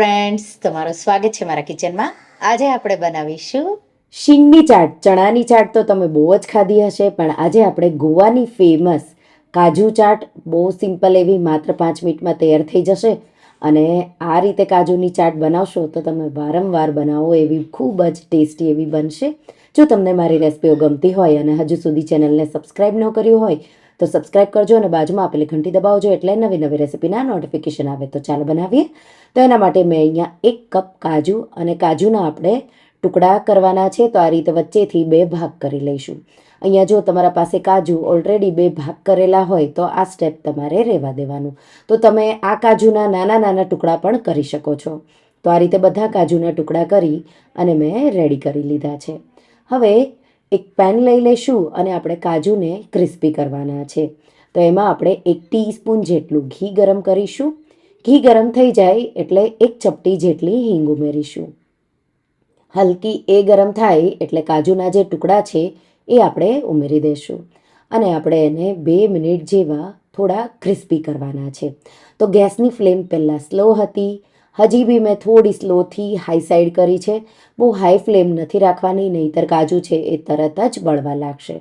Friends તમારું સ્વાગત છે મારા કિચનમાં. આજે આપણે બનાવીશું શીંગની ચાટ. ચણાની ચાટ તો તમે બહુ જ ખાધી હશે, પણ આજે આપણે ગોવાની ફેમસ કાજુ ચાટ. બહુ સિમ્પલ એવી, માત્ર પાંચ મિનિટમાં તૈયાર થઈ જશે. અને આ રીતે કાજુની ચાટ બનાવશો તો તમે વારંવાર બનાવો એવી ખૂબ જ ટેસ્ટી એવી બનશે. જો તમને મારી રેસિપીઓ ગમતી હોય અને હજુ સુધી ચેનલને સબસ્ક્રાઈબ ન કર્યું હોય, તો સબસ્ક્રાઈબ કરજો અને બાજુમાં આપેલી ઘંટી દબાવજો એટલે નવી નવી રેસિપીના નોટિફિકેશન આવે. તો ચાલો બનાવીએ. તો એના માટે મેં અહીંયા એક કપ કાજુ અને કાજુના આપણે ટુકડા કરવાના છે તો આ રીતે વચ્ચેથી બે ભાગ કરી લઈશું. અહીંયા જો તમારા પાસે કાજુ ઓલરેડી બે ભાગ કરેલા હોય તો આ સ્ટેપ તમારે રહેવા દેવાનું. તો તમે આ કાજુના નાના નાના ટુકડા પણ કરી શકો છો. તો આ રીતે બધા કાજુના ટુકડા કરી અને મેં રેડી કરી લીધા છે. હવે એક પેન લઈ લઈશું અને આપણે કાજુને ક્રિસ્પી કરવાના છે. તો એમાં આપણે એક ટીસ્પૂન જેટલું ઘી ગરમ કરીશું. ઘી ગરમ થઈ જાય એટલે એક ચપટી જેટલી હિંગ ઉમેરીશું. હલકી એ ગરમ થાય એટલે કાજુના જે ટુકડા છે એ આપણે ઉમેરી દઈશું અને આપણે એને બે મિનિટ જેવા થોડા ક્રિસ્પી કરવાના છે. તો ગેસની ફ્લેમ પહેલાં સ્લો હતી. હજી બી મેં થોડી સ્લોથી હાઈ સાઈડ કરી છે. બહુ હાઈ ફ્લેમ નથી રાખવાની, નહીંતર કાજુ છે એ તરત જ બળવા લાગશે.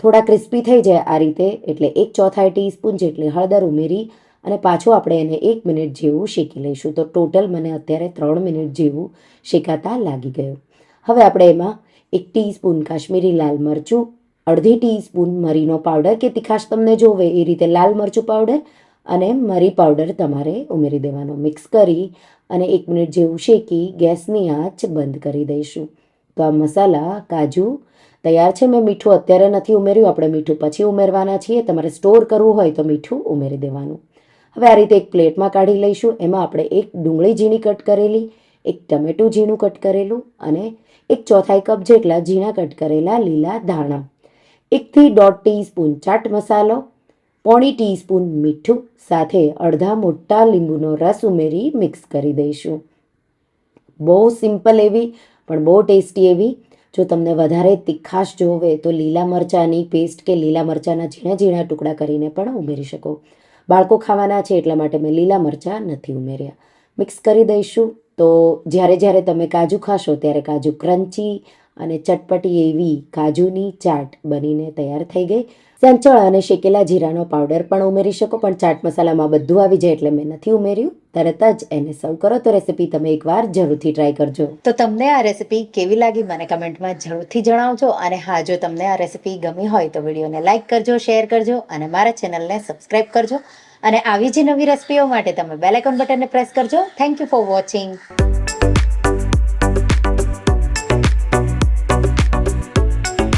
થોડા ક્રિસ્પી થઈ જાય આ રીતે, એટલે એક ચોથાઈ ટીસ્પૂન જેટલી હળદર ઉમેરી અને પાછું આપણે એને એક મિનિટ જેવું શેકી લઈશું. તો ટોટલ મને અત્યારે ત્રણ મિનિટ જેવું શેકાતા લાગી ગયું. હવે આપણે એમાં એક ટીસ્પૂન કાશ્મીરી લાલ મરચું, અડધી ટીસ્પૂન મરીનો પાવડર, કે તીખાશ તમને જોવે એ રીતે લાલ મરચું પાવડર, અને મરી પાવડર તમારે ઉમેરી દેવાનો. મિક્સ કરી અને એક મિનિટ જેવું શેકી ગેસની આંચ બંધ કરી દઈશું. તો આ મસાલા, કાજુ તૈયાર છે. મેં મીઠું અત્યારે નથી ઉમેર્યું. આપણે મીઠું પછી ઉમેરવાના છીએ. તમારે સ્ટોર કરવું હોય તો મીઠું ઉમેરી દેવાનું. હવે આ રીતે એક પ્લેટમાં કાઢી લઈશું. એમાં આપણે એક ડુંગળી ઝીણી કટ કરેલી, એક ટમેટું ઝીણું કટ કરેલું અને એક ચોથાઈ કપ જેટલા ઝીણા કટ કરેલા લીલા ધાણા. એકથી દોઢ ટીસ્પૂન ચાટ મસાલો, પોણી ટીસ્પૂન મીઠું, સાથે અડધા મોટા લીંબુનો રસ ઉમેરી મિક્સ કરી દઈશું. બહુ સિમ્પલ એવી, પણ બહુ ટેસ્ટી એવી. જો તમને વધારે તીખાશ જોવે તો લીલા મરચાંની પેસ્ટ કે લીલા મરચાંના ઝીણા ઝીણા ટુકડા કરીને પણ ઉમેરી શકો. બાળકો ખાવાના છે એટલા માટે મેં લીલા મરચાં નથી ઉમેર્યા. મિક્સ કરી દઈશું. તો જ્યારે જ્યારે તમે કાજુ ખાશો ત્યારે કાજુ ક્રન્ચી અને ચટપટી એવી કાજુની ચાટ બનીને તૈયાર થઈ ગઈ. સંચળ અને શેકેલા જીરાનો પાવડર પણ ઉમેરી શકો, પણ ચાટ મસાલામાં બધું આવી જાય એટલે મેં નથી ઉમેર્યું. તરત જ એને સર્વ કરો તો રેસીપી તમે એકવાર જરૂરથી ટ્રાય કરજો. તો તમને આ રેસીપી કેવી લાગી મને કમેન્ટમાં જરૂરથી જણાવજો અને હા, જો તમને આ રેસીપી ગમી હોય તો વિડીયોને લાઇક કરજો શેર કરજો અને મારા ચેનલને સબસ્ક્રાઇબ કરજો. અને આવી જ નવી રેસિપીઓ માટે તમે બેલ આઇકોન બટનને પ્રેસ કરજો. Thank you for watching